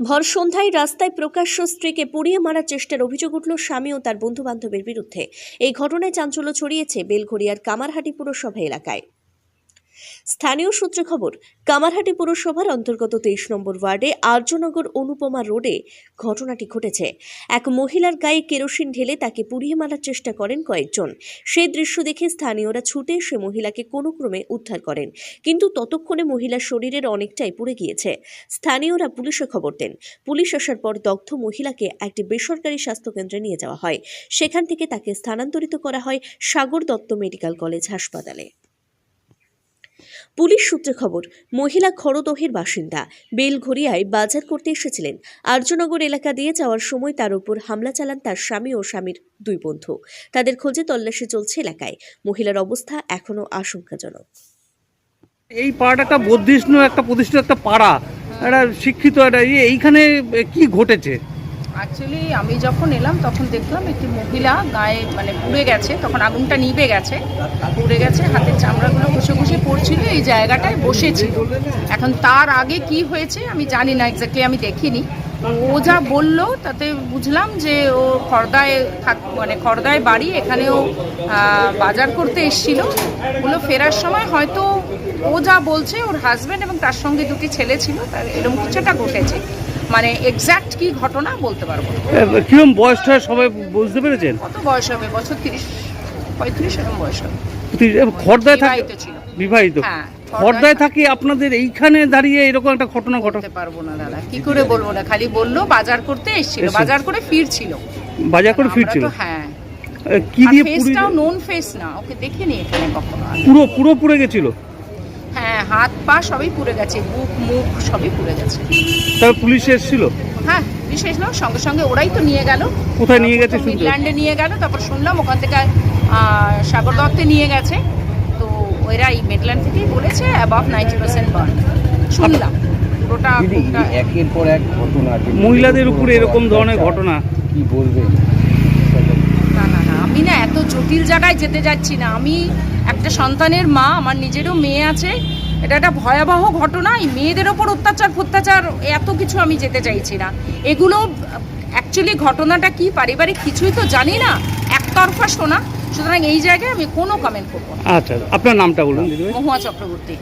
ভর সন্ধ্যায় রাস্তায় প্রকাশ্য স্ত্রীকে পুড়িয়ে মারার চেষ্টার অভিযোগ উঠল স্বামী ও তার বন্ধু বান্ধবের বিরুদ্ধে। এই ঘটনায় চাঞ্চল্য ছড়িয়েছে বেলঘড়িয়ার কামারহাটি পুরসভা এলাকায়। স্থানীয় সূত্রে খবর, কামারহাটি পুরসভার অন্তর্গত তেইশ নম্বর ওয়ার্ডে আর্যনগর অনুপমা রোডে ঘটনাটি ঘটেছে। এক মহিলার গায়ে কেরোসিন ঢেলে তাকে পুড়িয়ে মারার চেষ্টা করেন কয়েকজন। সেই দৃশ্য দেখে স্থানীয়রা ছুটে সে মহিলাকে কোনো ক্রমে উদ্ধার করেন, কিন্তু ততক্ষণে মহিলার শরীরের অনেকটাই পুড়ে গিয়েছে। স্থানীয়রা পুলিশে খবর দেন, পুলিশ আসার পর দগ্ধ মহিলাকে একটি বেসরকারি স্বাস্থ্যকেন্দ্রে নিয়ে যাওয়া হয়। সেখান থেকে তাকে স্থানান্তরিত করা হয় সাগর দত্ত মেডিকেল কলেজ হাসপাতালে। পুলিশ সূত্রে খবর মহিলা খড়দহের বাসিন্দা। বেলঘরিয়ায় বাজার করতে এসেছিলেন। আর্যনগর এলাকা দিয়ে যাওয়ার সময় তার উপর হামলা চালান তার স্বামী ও স্বামীর দুই বন্ধু। তাদের খোঁজে তল্লাশি চলছে এলাকায়। মহিলার অবস্থা এখনও আশঙ্কাজনক। এই পাড়াটা একটা বৌদ্ধিষ্ণ একটা প্রতিষ্ঠিত একটা পাড়া। একটা শিক্ষিত একটা ইয়ে। এইখানে কি ঘটেছে? অ্যাকচুয়ালি আমি যখন এলাম তখন দেখলাম একটি মহিলা গায়ে মানে পুড়ে গেছে। তখন আগুনটা নিভে গেছে। পুড়ে গেছে হাতের চামড়াগুলো ঘষে এই জায়গাটায় বসেছিল। এখন তার আগে কি হয়েছে আমি জানি না এক্স্যাক্টলি আমি দেখিনি। ও যা বলল তাতে বুঝলাম যে ও খর্দায় থাক মানে খড়দায় বাড়ি এখানেও বাজার করতে এসছিল। ওগুলো ফেরার সময় হয়তো ও যা বলছে ওর হাজব্যান্ড এবং তার সঙ্গে দুটি ছেলে ছিল তার এরকম কিছুটা ঘটেছে। মানে এক্স্যাক্ট কি ঘটনা বলতে পারব কিরম বয়সটা সবাই বুঝতে পেরেছেন? কত বয়স হবে? বছর তিরিশ পঁয়ত্রিশ এরকম বয়স হবে। এ, খড়দায় থাকে ছিল। বিবাহিত। হ্যাঁ, খড়দায় থাকি আপনাদের এইখানে দাঁড়িয়ে এরকম একটা ঘটনা ঘটা। বলতে পারব না দাদা। কি করে বলব না? খালি বলল বাজার করতে এসেছিল। বাজার করে ফিরছিল। বাজার করে ফিরছিল? হ্যাঁ। কি দিয়ে ফেসটাও নোন ফেস না। ওকে দেখিনি এখানে কখনো পুরো পুরো পুড়ে গেছিল? হ্যাঁ হাত পা সবই পুড়ে গেছে বুক মুখ সবই পুড়ে গেছে। তারপর পুলিশ এসেছিল? হ্যাঁ বিশেষ না সঙ্গে সঙ্গে ওরাই তো নিয়ে গেল। কোথায় নিয়ে গেছে মিডল্যান্ডে নিয়ে গেল। তারপর শুনলাম ওখান থেকে সাগর দত্তে নিয়ে গেছে। ওরা এই মিডল্যান্ড থেকেই বলেছে অ্যাবাভ নাইনটি পার্সেন্ট বার্ন শুনলাম পুরোটা দিদি একের পর এক ঘটনা মহিলাদের উপরে এরকম ধরনের ঘটনা। কি বলবে? না না না আমি না এত জটিল জায়গায় যেতে যাচ্ছি না। আমি একটা সন্তানের মা আমার নিজেরও মেয়ে আছে। এটা একটা ভয়াবহ ঘটনা। এই মেয়েদের ওপর অত্যাচার ফত্যাচার এত কিছু আমি যেতে চাইছি না। এগুলো অ্যাকচুয়ালি ঘটনাটা কি? পারিবারিক কিছুই তো জানি না। একতরফা শোনা সুতরাং এই জায়গায় আমি কোনো কমেন্ট করব না। আচ্ছা। আপনার নামটা বলুন। মহুয়া চক্রবর্তী।